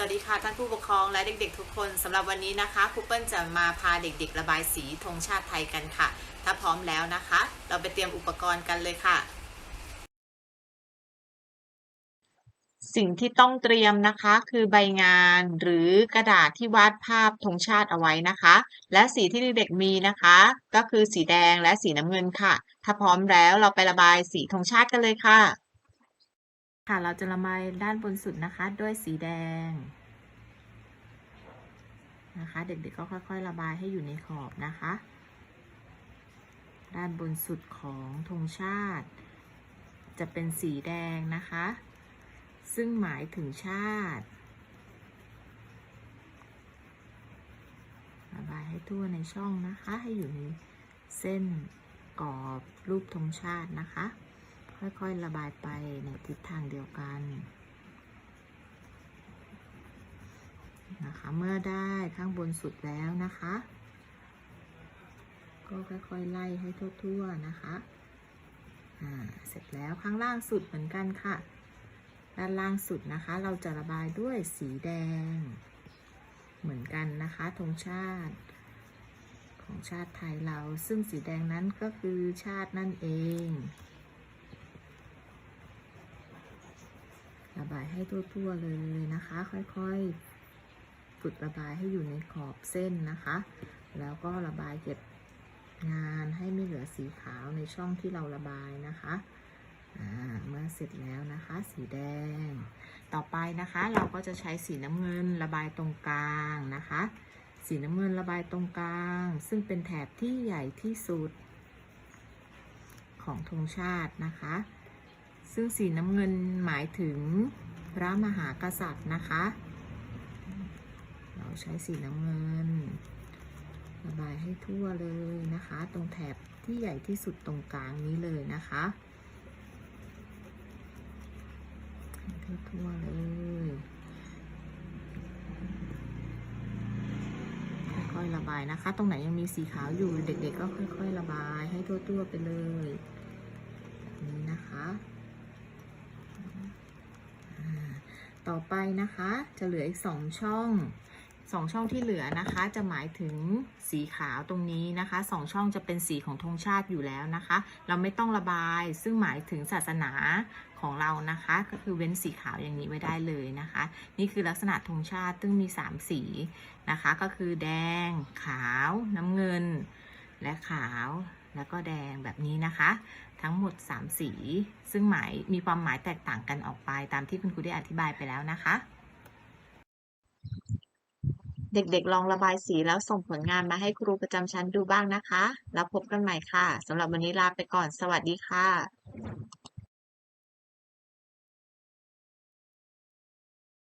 สวัสดีค่ะท่านผู้ปกครองและเด็กๆ ทุกคนสำหรับวันนี้นะคะครูเปิ้ลจะมาพาเด็กๆ ระบายสีธงชาติไทยกันค่ะ ถ้าพร้อมแล้วนะคะ เราไปเตรียมอุปกรณ์กันเลยค่ะ สิ่งที่ต้องเตรียมนะคะคือใบงานหรือกระดาษที่วาดภาพธงชาติเอาไว้นะคะ และสีที่เด็กๆมีนะคะ ก็คือสีแดงและสีน้ำเงินค่ะ ถ้าพร้อมแล้วเราไประบายสีธงชาติกันเลยค่ะ ค่ะเราจะระบายด้านบนสุดนะคะด้วยสีแดงนะคะ เด็กๆก็ค่อยๆ ระบายให้อยู่ในขอบนะคะ ด้านบนสุดของธงชาติ จะเป็นสีแดงนะคะ ซึ่งหมายถึงชาติ ระบายให้ทั่วในช่องนะคะ ให้อยู่ในเส้นกรอบรูปธงชาตินะคะ ค่อยๆระบายไปในทิศทางเดียวกันนะคะ เมื่อได้ข้างบนสุดแล้วนะคะ ก็ค่อยๆไล่ให้ทั่วๆนะคะอ่าเสร็จแล้วข้างล่างสุดเหมือนกันค่ะ ด้านล่างสุดนะคะ เราจะระบายด้วยสีแดง เหมือนกันนะคะธงชาติ ของชาติไทยเราซึ่งสีแดงนั้นก็คือชาตินั่นเอง ระบายให้ทั่วๆเลยนะคะ ค่อยๆฝึกระบายให้อยู่ในขอบเส้นนะคะ แล้วก็ระบายเก็บงานให้ไม่เหลือสีขาวในช่องที่เราระบายนะคะเมื่อเสร็จแล้วนะคะ สีแดง ต่อไปนะคะ เราก็จะใช้สีน้ำเงินระบายตรงกลางนะคะ สีน้ำเงินระบายตรงกลาง ซึ่งเป็นแถบที่ใหญ่ที่สุด ของธงชาตินะคะ ซึ่งสีน้ำเงินหมายถึงพระมหากษัตริย์นะคะ เราใช้สีน้ำเงิน ระบายให้ทั่วเลยนะคะ ตรงแถบที่ใหญ่ที่สุดตรงกลางนี้เลยนะคะให้ทั่วเลยค่อยๆระบายนะคะ ตรงไหนยังมีสีขาวอยู่เด็กๆก็ค่อย ๆ ระบายให้ทั่วๆไปเลยนี้นะคะ ต่อไปนะคะจะเหลืออีกสองช่องสองช่องที่เหลือนะคะจะหมายถึงสีขาวตรงนี้นะคะสองช่องจะเป็นสีของธงชาติอยู่แล้วนะคะ เราไม่ต้องระบายซึ่งหมายถึงศาสนาของเรานะคะ ก็คือเว้นสีขาวอย่างนี้ไว้ได้เลยนะคะ นี่คือลักษณะธงชาติซึ่งมี 3 สีนะคะ ก็คือแดง ขาว น้ำเงิน และขาว แล้วก็แดงแบบนี้นะคะ ทั้งหมด 3 สี ซึ่งหมายมีความหมายแตกต่างกันออกไปตามที่คุณครูได้อธิบายไปแล้วนะคะ เด็กๆ ลองระบายสีแล้วส่งผลงานมาให้ครูประจำชั้นดูบ้างนะคะ แล้วพบกันใหม่ค่ะสำหรับวันนี้ลาไปก่อนสวัสดีค่ะ